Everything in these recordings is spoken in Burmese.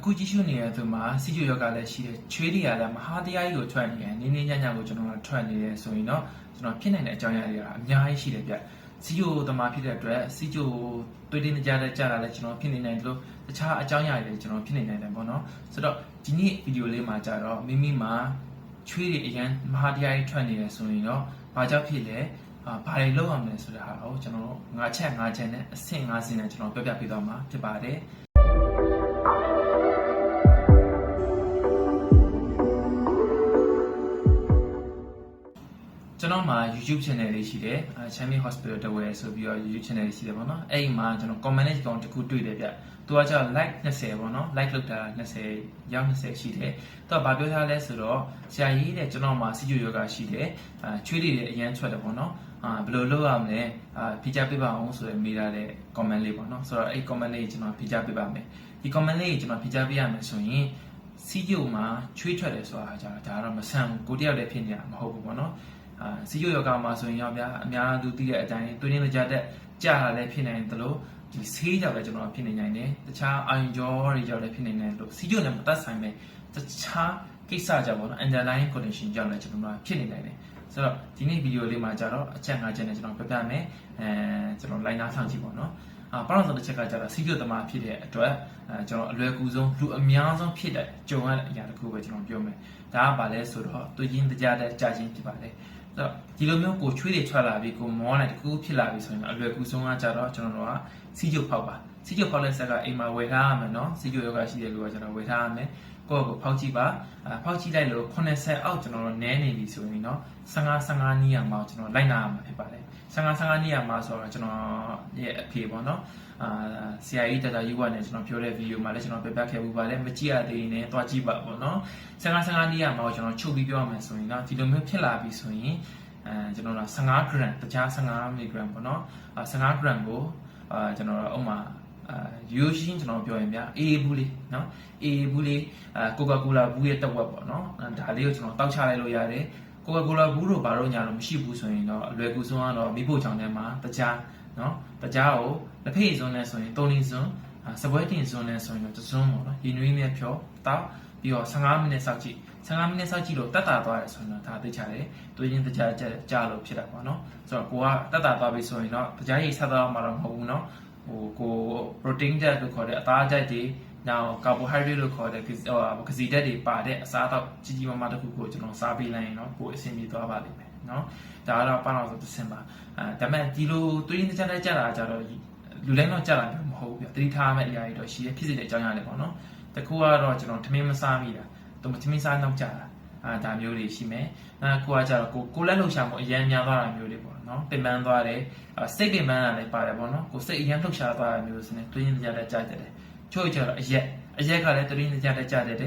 အခုကြည့်ရှုနေတဲ့သူမှာစီဂျူယောဂလည်းရှိတယ်ချွေးတွေကလည်းမဟာတရားကြီးကိုထွက်နေတယ်နင်းနေညံ့ညံ့ကိုကျွန်တော်တို့ထွက်နေတယ်ဆိုရင်တော့ကျွန်တော်ဖြစ်နိုင်တဲ့အကြောင်းအရာတွေကအများကြီးရှိတယ်ဗျစီဂျူသမားဖြစ်တဲ့အတွက်စီဂျူတွေ့တင်ကြတဲ့ကြာတာလည်းကျွန်တော်ဖြစ်နေနိုင်တယ်လို့တခြားအကြောင်းအရာတွေကျွန်တော်ဖြစ်နေနိုင်တယ်ပေါ့နော်ဆိုတော့ဒီနေ့ဗီဒီယိုလေးမှာကြတော့မိမိမှာချွေးတွေအရင်မဟာတရားကြီးထွက်နေတယ်ဆိုရင်တော့ဘာကြောင့်ဖြစ်လဲအာဘာတွေလုပ်ရမလဲဆိုတဲ့ဟာကိုကျွန်တော်တို့၅ချက်၅ချက်နဲ့အဆင့်၅ဆင့်နဲ့ကျွန်တော်ပြောပြပေးသွားမှာဖြစ်ပါတယ် ကျွန်တော်မှာ YouTube channel လေးရှိတယ်အဲ Champion Hospital တဝဲဆိုပြီးတော့ YouTube channel လေးရှိတယ်ပေါ့နော်အဲ့ဒီမှာကျွန်တော် comment ကောင်တစ်ခုတွေ့တယ်ဗျသူကကျတော့ like 20ပေါ့နော် like လုပ်တာ20ရောက်20ရှိတယ်သူကဘာပြောထားလဲဆိုတော့ဆရာကြီးတဲ့ကျွန်တော်မှာစီဂျူယောဂရှိတယ်အဲချွေးတွေလည်းအရန်ထွက်တယ်ပေါ့နော်အာဘယ်လိုလုပ်ရမလဲအာဖိကြပေးပါအောင်ဆိုရမိတာတဲ့ comment လေးပေါ့နော်ဆိုတော့အဲ့ comment လေးကျွန်တော်ဖိကြပေးပါမယ်ဒီ comment လေးကျွန်တော်ဖိကြပေးရမယ်ဆိုရင်စီဂျူမှာချွေးထွက်တယ်ဆိုတာကြာဒါကတော့မဆန်ဘူးကိုတယောက်တည်းဖြစ်နေတာမဟုတ်ဘူးပေါ့နော်အာ စီယိုယောဂမှာဆိုရင်ရောဗျာအများသူသိတဲ့အတိုင်းတွင်းရင်းကြတဲ့ကြာတာလည်းဖြစ်နိုင်တယ်လို့ဒီဆေးကြောင့်လည်းကျွန်တော်ဖြစ်နေနိုင်တယ်တခြားအာယုံကြောတွေကြောင့်လည်းဖြစ်နေနိုင်တယ်လို့စီယိုနဲ့မသက်ဆိုင်ပဲတခြားကိစ္စကြောင့်ပေါ့နော် underlying condition ကြောင့်လည်းကျွန်တော်ဖြစ်နေနိုင်တယ်ဆိုတော့ဒီနေ့ဗီဒီယိုလေးမှာကြတော့အချက်၅ချက်နဲ့ကျွန်တော်ပြပြမယ်အဲကျွန်တော် line နားဆောင်ကြည့်ပေါ့နော်အာပထမဆုံးတစ်ချက်ကကြတော့စီယိုသမားဖြစ်တဲ့အတွက်အဲကျွန်တော်အလွယ်ကူဆုံးလူအများဆုံးဖြစ်တဲ့ကြုံရတဲ့အရာတစ်ခုပဲကျွန်တော်ပြောမယ်ဒါကဘာလဲဆိုတော့တွေ့ချင်းတရားတဲ့ကြာချင်းဖြစ်ပါတယ်ဆို တော့ဒီလိုမျိုးကိုချွေးတွေထွက်လာပြီးကိုမောလိုက်တကူဖြစ်လာပြီးဆိုရင်အလွယ်ကူဆုံးကကြတော့ကျွန်တော်တို့ကစီးကျုပ်ဖောက်ပါစီးကျုပ်ဖောက်တဲ့ဆက်ကအိမ်မှာဝယ်ထားရမယ်နော်စီးကျုပ်ယောဂရှိတဲ့လူကကျွန်တော်ဝယ်ထားရမယ် ကိုယ့်ကိုဖောက်ကြည့်ပါအဖောက်ကြည့်လိုက်လို့80အောက်ကျွန်တော်တို့နဲနေပြီဆိုရင်နော်55 55နီးရမှာကျွန်တော်လိုက်နာရမှာဖြစ်ပါတယ်55 55နီးရမှာဆိုတော့ကျွန်တော်ရဲ့အဖေပေါ့နော်အာဆရာကြီးတတယူကနဲ့ကျွန်တော်ပြောတဲ့ဗီဒီယိုမှာလည်းကျွန်တော်ပြပြခဲ့မှုပါတယ်မကြည့်ရသေးရင်လည်းတွားကြည့်ပါပေါ့နော်55 55နီးရမှာကိုကျွန်တော်ချုပ်ပြီးပြောရမယ်ဆိုရင်တော့ဒီလိုမျိုးဖြစ်လာပြီဆိုရင်အဲကျွန်တော်တို့15 gram တခြား15 mg ပေါ့နော်အဲ15 gram ကိုအာကျွန်တော်တို့ဥမာအာ ရိုးရှင်းကျွန်တော်ပြောရင်ဗျာအေးဘူးလေးနော်အေးဘူးလေးအာကိုကာကိုလာဘူးရဲ့တစ်ဝက်ပေါ့နော်ဒါလေးကိုကျွန်တော်တောက်ချလိုက်လို့ရတယ်ကိုကာကိုလာဘူးတို့ဘာလို့ညာလို့မရှိဘူးဆိုရင်တော့အလွယ်ကူဆုံးကတော့မိဖို့ချောင်းထဲမှာတခြားနော်တခြားကိုလက်ဖေးစွန်းနဲ့ဆိုရင်3လစွန်းစပွဲတင်စွန်းနဲ့ဆိုရင်တော့စွန်းပေါ့နော်ရင်နွေးမြဖြောတောက်ပြီးတော့15မိနစ်စောင့်ကြည့်15မိနစ်စောင့်ကြည့်လို့တက်တာသွားတယ်ဆိုရင်တော့ဒါသိချတယ်တွေးချင်းတကြကြကြလို့ဖြစ်တာပေါ့နော်ဆိုတော့ကိုကတက်တာသွားပြီဆိုရင်တော့တကြရိတ်ဆက်သွားမှာတော့မဟုတ်ဘူးနော် ဟိုကို protein ဓာတ်လို့ခေါ်တဲ့အသားဓာတ်တွေနောက် carbohydrate လို့ခေါ်တဲ့ဟိုကစီဓာတ်တွေပါတဲ့အစားအသောက်ကြီးကြီးမားမားတစ်ခုကိုကျွန်တော်စားပေးလိုက်ရင်တော့ကိုအဆင်ပြေသွားပါလိမ့်မယ်နော်ဒါကတော့ပါတော့ဆိုတစ်ဆင့်ပါအဲဒါပေမဲ့ဒီလိုတွေးချင်းတကြကြတာကြတော့လူတိုင်းတော့ကြတာမျိုးမဟုတ်ဘူးပြတတိထားမဲ့အရာတွေတော့ရှိရဖြစ်စေတဲ့အကြောင်းအရာတွေပေါ့နော်တကူကတော့ကျွန်တော်ထမင်းမစားမိတာသူမထမင်းစားနောက်ကြတာအာဒါမျိုးတွေရှိမယ်။နောက်ကိုကကြတော့ကိုကိုလက်လှုပ်ရှားမှုအရန်များသွားတာမျိုးတွေပေါ့ နော်။ပင်ပန်းသွားတယ်။စိတ်ပင်ပန်းတာလည်းပါတယ်ပေါ့နော်။ကိုစိတ်အရန်လှုပ်ရှားသွားတာမျိုးဆိုရင်တွင်းကြတဲ့ကြားတယ်။ချို့ကြတော့အရက်အရက်ကလည်းတွင်းကြတဲ့ကြားတယ်။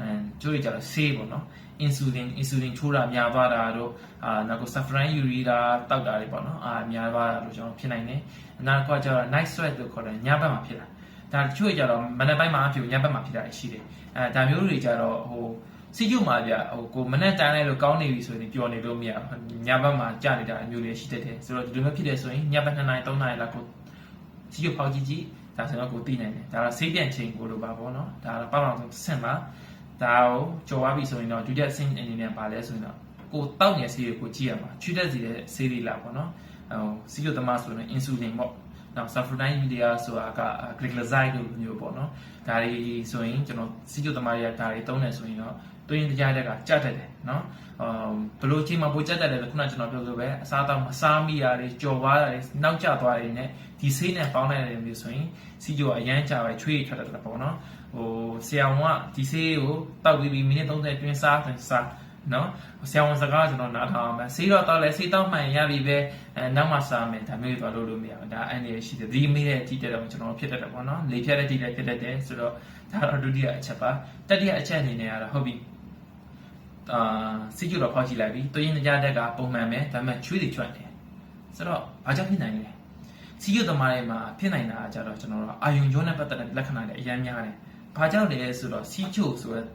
အဲချို့ကြတော့ဆေးပေါ့နော်။ insulin insulin ချိုးတာများသွားတာတို့အာနောက်ကို saffron urea တောက်တာတွေပေါ့နော်။အာများသွားတာလို့ကျွန်တော်ဖြစ်နိုင်တယ်။နောက်ကကြတော့ night sweat လို့ခေါ်တယ်ညဘက်မှာဖြစ်တာ။ဒါချို့ကြတော့မနေ့ပိုင်းမှာဖြစ်ညဘက်မှာဖြစ်တာရှိတယ်။အဲဒါမျိုးတွေကြတော့ဟို စီကျုမှာဗျဟိုကိုမနဲ့တန်းလိုက်လို့ကောင်းနေပြီဆိုရင်ပျော်နေလို့မရညဘက်မှာကြာနေတာအမျိုးလေးရှိတတ်တယ်ဆိုတော့ဒီလိုမျိုးဖြစ်တယ်ဆိုရင်ညဘက်2နာရီ3နာရီလောက်ကိုစီကျုဖောက်ကြည့်ကြည့်ဒါဆိုတော့ကိုသိနိုင်တယ်ဒါတော့ဆေးပြန်ချိန်ကိုလိုပါပေါ့နော်ဒါတော့ပေါ့အောင်ဆင့်ပါဒါကိုကြော်သွားပြီဆိုရင်တော့ဒုတိယဆင့်အနေနဲ့ပါလဲဆိုရင်တော့ကိုတောက်နေဆေးကိုကြည့်ရမှာချွတ်တက်စီတဲ့ဆေးလေးလာပေါ့နော်ဟိုစီကျုသမားဆိုရင်အင်ဆူလင်ပေါ့နောက် saffronine media ဆိုတာက glycoside လို့မျိုးပေါ့နော်ဒါတွေဆိုရင်ကျွန်တော်စီကျုသမားတွေကဒါတွေသုံးတယ်ဆိုရင်တော့ တွင်းတရားတက်ကကြက်တက်တယ်နော်အဘလို့ချိန်မှာပိုကြက်တက်တယ်ခုနကျွန်တော်ပြောလို့ပဲအစားတောက်မစားမိတာတွေကြော်သွားတာတွေနောက်ကျသွားတယ်နဲ့ဒီဆေးနဲ့ပေါင်းလိုက်တယ်မျိုးဆိုရင်စီကျိုကအရန်ကြပဲချွေးထွက်တယ်ပေါ့နော်ဟိုဆရာဝန်ကဒီဆေးကိုတောက်ပြီးပြီးမိနစ်30အတွင်းစားတယ်စားနော်ဆရာဝန်စကားကျွန်တော်နားထောင်အောင်ပဲဆေးတော့တောက်လဲဆေးတောက်မှန်ရပြီပဲအဲနောက်မှစားမယ်ဒါမျိုးတော့လုပ်လို့မရဘူးဒါအန်ရရှိတယ်ဒီမေးတဲ့အထိတက်တော့ကျွန်တော်ဖြစ်တတ်တယ်ပေါ့နော်လေဖြတ်တဲ့အထိလည်းဖြစ်တတ်တယ်ဆိုတော့ဒါတော့ဒုတိယအချက်ပါတတိယအချက်အနေနဲ့ကတော့ဟုတ်ပြီ အာစီကျူတော့ဖောက်ကြည့်လိုက်ပြီတွင်းကြတက်ကပုံမှန်ပဲဒါပေမဲ့ချွေးတွေချွတ်တယ်ဆိုတော့ဘာကြောင့်ဖြစ်နိုင်လဲစီကျူသမားတွေမှာဖြစ်နိုင်တာကြတော့ကျွန်တော်တို့အာယုံကြောနဲ့ပတ်သက်တဲ့လက္ခဏာတွေအများများတယ်ဘာကြောင့်လဲဆိုတော့စီကျူဆိုတဲ့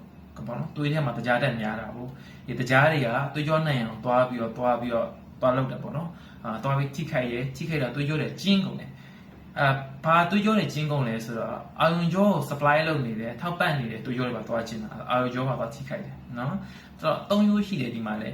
ပေါ့နော်သွေးထဲမှာတကြားတက်များတာဟုတ်ဒီတကြားတွေကသွေးကြောနိုင်အောင်သွားပြီးတော့သွားပြီးတော့သွားလောက်တယ်ပေါ့နော်အာသွားပြီးထိခိုက်ရဲထိခိုက်တာသွေးကြောတွေကျင်းကုန်တယ် အဲဘာတွေးကြောနဲ့ကျင်းကုန်လဲဆိုတော့အာယုံကြောကို supply လုပ်နေတယ်ထောက်ပံ့နေတယ်တွေးကြောတွေပါသွားကျင်းတာအာယုံကြောပါသွားထိခိုက်တယ်နော်ဆိုတော့သုံးရိုးရှိတယ်ဒီမှာလဲ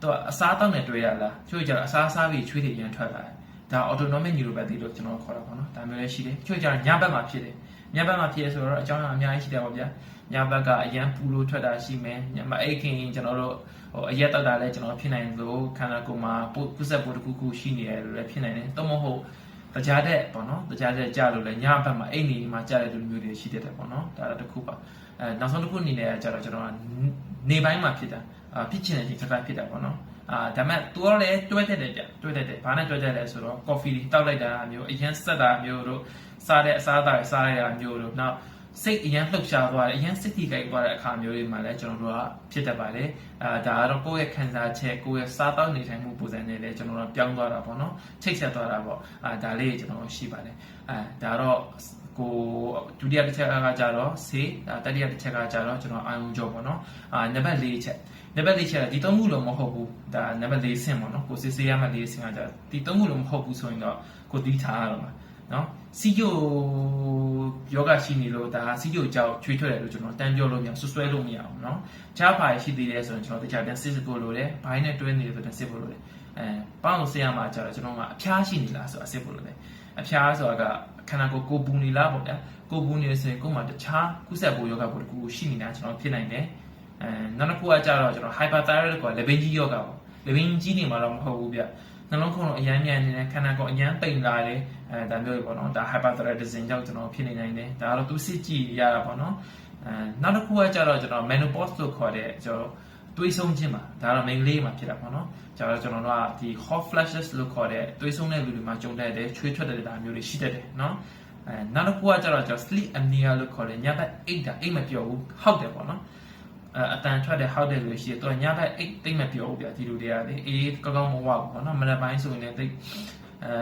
သူကအစားတောက်နဲ့တွေ့ရလားချို့ကြတော့အစားစားပြီးချွေးတွေရန်ထွက်လာတယ်ဒါ autonomic neuropathy လို့ကျွန်တော်ခေါ်တာပေါ့နော်ဒါမျိုးလည်းရှိတယ်ချို့ကြတော့ညဘက်မှာဖြစ်တယ်ညဘက်မှာဖြစ်ရဆိုတော့အကြောင်းအရာအများကြီးရှိတယ်ပေါ့ဗျာညဘက်ကအရန်ပူလို့ထွက်တာရှိမယ်ညမအိတ်ခင်ကျွန်တော်တို့ဟိုအရက်တောက်တာလည်းကျွန်တော်ဖြစ်နိုင်သလိုခန္ဓာကိုယ်မှာပုကုဆက်ပိုတစ်ခုခုရှိနေတယ်လို့လည်းဖြစ်နိုင်တယ်တော့မဟုတ် တကြားတဲ့ပေါ့နော်တကြားတဲ့ကြလို့လည်းညဘက်မှာအိတ်နေမှာကြတဲ့လူမျိုးတွေရှိတတ်တယ်ပေါ့နော်ဒါတော့တစ်ခုပါအဲနောက်ဆုံးတစ်ခုအနေနဲ့ကြတော့ကျွန်တော်ကနေပိုင်းမှာဖြစ်တာအာဖြစ်ချင်တဲ့အချိန်တစ်ခါဖြစ်တာပေါ့နော်အာဒါမဲ့ तू ရောလည်းတွဲတက်တယ်ကြတွဲတက်တယ်ဘာနဲ့တွဲတက်လဲဆိုတော့ coffee တောက်လိုက်တာမျိုးအရင်ဆက်တာမျိုးတို့စားတဲ့အစားအသောက်တွေစားရတာမျိုးတို့နောက် စိတ်အရင်လှုပ်ရှားသွားတယ်အရင်စိတ်ထိခိုက်သွားတဲ့အခါမျိုးတွေမှာလည်းကျွန်တော်တို့ကဖြစ်တတ်ပါတယ်အာဒါကတော့ကိုယ့်ရဲ့ခံစားချက်ကိုယ့်ရဲ့စားတောက်နေထိုင်မှုပုံစံနဲ့လည်းကျွန်တော်တို့ပြောင်းသွားတာပေါ့နော်ချိတ်ဆက်သွားတာပေါ့အာဒါလေးကျွန်တော်ရှိပါတယ်အဲဒါတော့ကိုဒုတိယတစ်ချက်ကကြတော့ဆေးတတိယတစ်ချက်ကကြတော့ကျွန်တော်အာယုံကြောပေါ့နော်အာနံပါတ်၄ချက်နံပါတ်၄ချက်ကဒီသုံးခုလုံးမဟုတ်ဘူးဒါနံပါတ်၄ဆင့်ပေါ့နော်ကိုစစ်ဆေးရမှ၄ဆင့်ကကြဒီသုံးခုလုံးမဟုတ်ဘူးဆိုရင်တော့ကိုတီးထားရတော့မှာ နော်စီဂျိုယောဂရှိနေလို့ဒါစီဂျိုကြောက်ချွေးထွက်တယ်လို့ကျွန်တော်တန်းပြောလို့မရဆွဆွဲလို့မရအောင်နော်ချားပါရှိသေးတယ်ဆိုရင်ကျွန်တော်တခြားပြန်စစ်ဖို့လိုတယ်ဘိုင်းနဲ့တွဲနေတယ်ဆိုတော့စစ်ဖို့လိုတယ်အဲပေါင်းလို့ဆရာမှာကျတော့ကျွန်တော်ကအဖျားရှိနေလားဆိုတာစစ်ဖို့လိုတယ်အဖျားဆိုတာကခန္ဓာကိုယ်ကိုပူနေလားပေါ့ဗျာကိုပူနေဆိုရင်ကိုယ်မှာတခြားကုသဖို့ယောဂပေါ့တကူရှိနေတာကျွန်တော်ဖြစ်နိုင်တယ်အဲနောက်တစ်ခုကကြတော့ကျွန်တော် hyperthyroid ကလက်ဘင်းကြီးယောဂပေါ့လက်ဘင်းကြီးနေမှာတော့မဟုတ်ဘူးဗျ နှလုံးခုန်တော့အရမ်းမြန်နေတယ်ခန္ဓာကိုယ်အရမ်းပိန်လာတယ်အဲဒါမျိုးပေါ့နော်ဒါ hyperthyroidism ကြောင့်ကျွန်တော်ဖြစ်နေနိုင်တယ်ဒါကတော့သူစစ်ကြည့်ရတာပေါ့နော်အဲနောက်တစ်ခုကကြတော့ကျွန်တော် menopause လို့ခေါ်တဲ့ကျွန်တော်တွေးဆုံးခြင်းပါဒါတော့ main လေးမှာဖြစ်တာပေါ့နော်ကျွန်တော်ကျွန်တော်တို့ကဒီ hot flashes လို့ခေါ်တဲ့တွေးဆုံးတဲ့လူတွေမှာကြုံတတ်တယ်ချွေးထွက်တဲ့ဒါမျိုးတွေရှိတတ်တယ်နော်အဲနောက်တစ်ခုကကြတော့ကျွန်တော် sleep apnea လို့ခေါ်တဲ့ညဘက်အိတ်တာအိတ်မပြောဘူးဟောက်တယ်ပေါ့နော် အဲအတန်ထွက်တဲ့ဟောက်တဲ့လူတွေရှိတယ်သူကညဘက်အိတ်တိတ်မပြောဘူးဗျာဒီလူတွေကလေအေးကောင်းကောင်းမဝဘူးပေါ့နော်မနက်ပိုင်းဆိုရင်လည်းတိတ်အဲ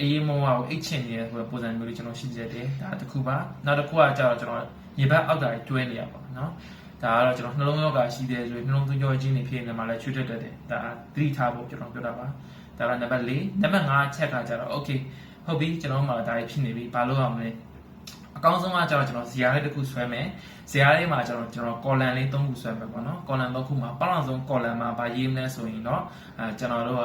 အေးမဝဘူးအိတ်ချင်နေတဲ့ပုံစံမျိုးတွေကျွန်တော်ရှိကြတယ်ဒါတစ်ခုပါနောက်တစ်ခုကကြတော့ကျွန်တော်ရေဘက်အောက်တာတွဲနေရပါနော်ဒါကတော့ကျွန်တော်နှလုံးရောဂါရှိတယ်ဆိုရင်နှလုံးသွင်းကြောခြင်းတွေဖြစ်နေမှာလည်းချွတ်တက်တက်တယ်ဒါသတိထားဖို့ကျွန်တော်ပြောတာပါဒါကနံပါတ်၄နံပါတ်5ချက်ကကြတော့ okay ဟုတ်ပြီကျွန်တော်မှဒါကြီးဖြစ်နေပြီဘာလို့ရမလဲ အကောင်းဆုံးကကျတော့ကျွန်တော်ဇာတ်လေးတစ်ခုဆွဲမယ်ဇာတ်လေးမှာကျတော့ကျွန်တော် column လေး၃ခုဆွဲမယ်ပေါ့နော် column ၃ခုမှာပထမဆုံး column မှာဗာရေးမလဲဆိုရင်တော့အဲကျွန်တော်တို့က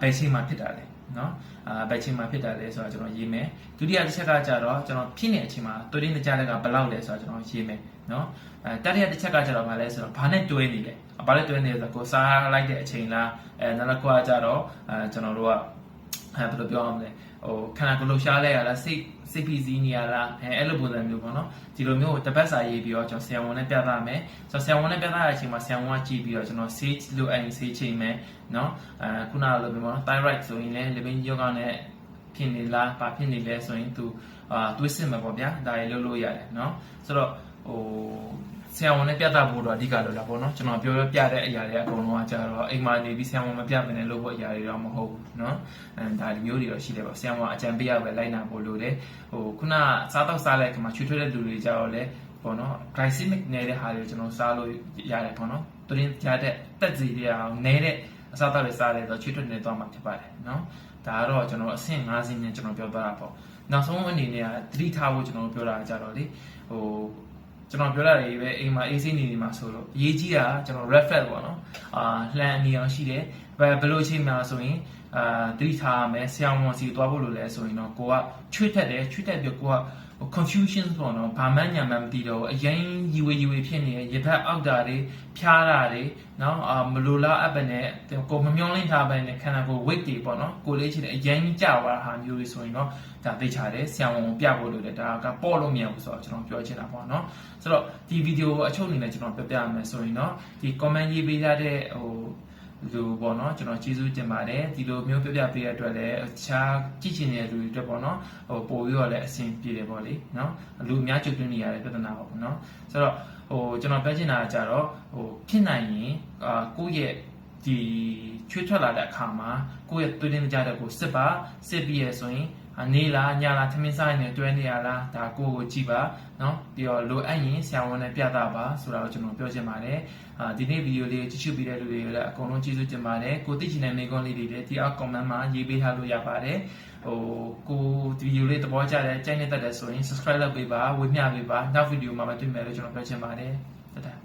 ဘယ်ချိန်မှာဖြစ်တာလဲနော်အာဘယ်ချိန်မှာဖြစ်တာလဲဆိုတော့ကျွန်တော်ရေးမယ်ဒုတိယတစ်ချက်ကကျတော့ကျွန်တော်ဖြစ်နေတဲ့အချိန်မှာတွေးရင်းကြတဲ့ကဘယ်လောက်လဲဆိုတော့ကျွန်တော်ရေးမယ်နော်အဲတတိယတစ်ချက်ကကျတော့ဗာလဲဆိုတော့ဘာနဲ့တွဲနေလဲဘာနဲ့တွဲနေလဲဆိုတော့ကိုစားလိုက်တဲ့အချိန်လားအဲနောက်တစ်ခုကကျတော့အဲကျွန်တော်တို့ကအဲဘယ်လိုပြောရမလဲ ဟိုခန္ဓာကိုယ်လှုပ်ရှားလဲရလားစိတ်စိတ်ဖိစီးနေရလားအဲအဲ့လိုပုံစံမျိုးပေါ့နော်ဒီလိုမျိုးတပတ်စာရေးပြီးတော့ကျွန်တော်ဆရာဝန်နဲ့ပြသမယ်ဆိုတော့ဆရာဝန်နဲ့ပြသတဲ့အချိန်မှာဆရာဝန်ကကြည့်ပြီးတော့ကျွန်တော် sage လို့အဲ့ sage ချိန်မယ်နော်အဲခုနကလိုမျိုးပေါ့နော် thyroid ဆိုရင်လည်း living yoga နဲ့ဖြစ်နေလားဘာဖြစ်နေလဲဆိုရင်သူအာတွေးစစ်မှာပေါ့ဗျာဒါရေလုပ်လို့ရတယ်နော်ဆိုတော့ဟို ဆရာဝန်နဲ့ပြသဖို့တော့အဓိကလို့လာပေါ့နော်ကျွန်တော်ပြောပြတဲ့အရာတွေအကုန်လုံးကကြတော့အိမ်မှာနေပြီးဆရာဝန်မပြမနဲ့လုပ်ဖို့အရာတွေတော့မဟုတ်ဘူးနော်အဲဒါဒီမျိုးတွေတော့ရှိတယ်ပေါ့ဆရာဝန်အကြံပေးရပဲလိုက်နာဖို့လိုတယ်ဟိုခုနစားတော့စားလိုက်ခါမှာချွေးထွေးတဲ့လူတွေကြတော့လေပေါ့နော် glycemic နေတဲ့ဟာတွေကျွန်တော်စားလို့ရတယ်ပေါ့နော်သူရင်ကြားတဲ့တက်စီတွေအောင်နဲတဲ့အစားအသောက်တွေစားတယ်ဆိုတော့ချွေးထွေးနေသွားမှာဖြစ်ပါတယ်နော်ဒါကတော့ကျွန်တော်အဆင့်5ဆင့်နဲ့ကျွန်တော်ပြောသွားတာပေါ့နောက်ဆုံးအနေနဲ့ကသတိထားဖို့ကျွန်တော်ပြောတာကြတော့လေဟို ကျွန်တော်ပြောတာတွေပဲအိမ်မှာ AC နေနေမှာဆိုတော့အရေးကြီးတာကျွန်တော် reflect ပေါ့နော်အာလှန်နေအောင်ရှိတယ်ဘယ်ဘယ်လိုချိန်မှာဆိုရင်အာသတိထားရမယ်ဆရာဝန်စီသွားဖို့လိုလဲဆိုရင်တော့ကိုကချွေးထက်တယ်ချွေးထက်ပြီးကိုက confusion ပေါ့နော်ဘာမှညာမှမသိတော့အရင်ရီဝေရီဝေဖြစ်နေရဘက်အောက်တာတွေဖြားတာတွေနော်အာမလိုလားအပ်ပဲနဲ့ကိုမမျောလင်းထားပဲနဲ့ခန္ဓာကိုယ် weight တွေပေါ့နော်ကိုလေးချင်တဲ့အရင်ကြွားတာဟာမျိုးတွေဆိုရင်တော့ဒါသိချတယ်ဆရာဝန်ပြဖို့လိုတယ်ဒါကပေါ့လို့မရဘူးဆိုတော့ကျွန်တော်ပြောချင်တာပေါ့နော်ဆိုတော့ဒီဗီဒီယိုအချုပ်အနေနဲ့ကျွန်တော်ပြပြရမယ်ဆိုရင်တော့ဒီ comment ရေးပေးထားတဲ့ဟို လူပေါ့နော်ကျွန်တော်ကျေးဇူးတင်ပါတယ်ဒီလိုမျိုးပြပြပေးရတဲ့အတွက်လည်းအခြားကြည့်ချင်တဲ့လူတွေအတွက်ပေါ့နော်ဟိုပို့ပြီးတော့လည်းအဆင်ပြေတယ်ပေါ့လေနော်လူအများကြုံတွေ့နေရတဲ့ပြဿနာပေါ့နော်ဆိုတော့ဟိုကျွန်တော်ပြောချင်တာကကြတော့ဟိုဖြစ်နိုင်ရင်အာကိုယ့်ရဲ့ဒီချွေးထွက်လာတဲ့အခါမှာကိုယ့်ရဲ့တွေးတင်ကြတဲ့ကိုစစ်ပါစစ်ပြီးရဆိုရင် နေလားညလားသမင်းစားနေတွဲနေရလားဒါကိုကိုကြည့်ပါเนาะပြီးတော့လိုအပ်ရင်ဆရာဝန်နဲ့ပြသပါဆိုတာကိုကျွန်တော်ပြောချင်ပါတယ်အာဒီနေ့ဗီဒီယိုလေးကြည့်ရှုပေးတဲ့လူတွေကိုလည်းအကုန်လုံးကျေးဇူးတင်ပါတယ်ကိုသိချင်တဲ့မိကွန်းလေးတွေလည်းဒီအောက် comment မှာရေးပေးထားလို့ရပါတယ် ဟိုကိုဗီဒီယိုလေးသဘောကျတယ်ကြိုက်နေတတ်တယ်ဆိုရင် subscribe လုပ်ပေးပါဝေမျှပေးပါနောက်ဗီဒီယိုမှာမတွေ့မယ်လို့ကျွန်တော်ပြောချင်ပါတယ်တတ်တာ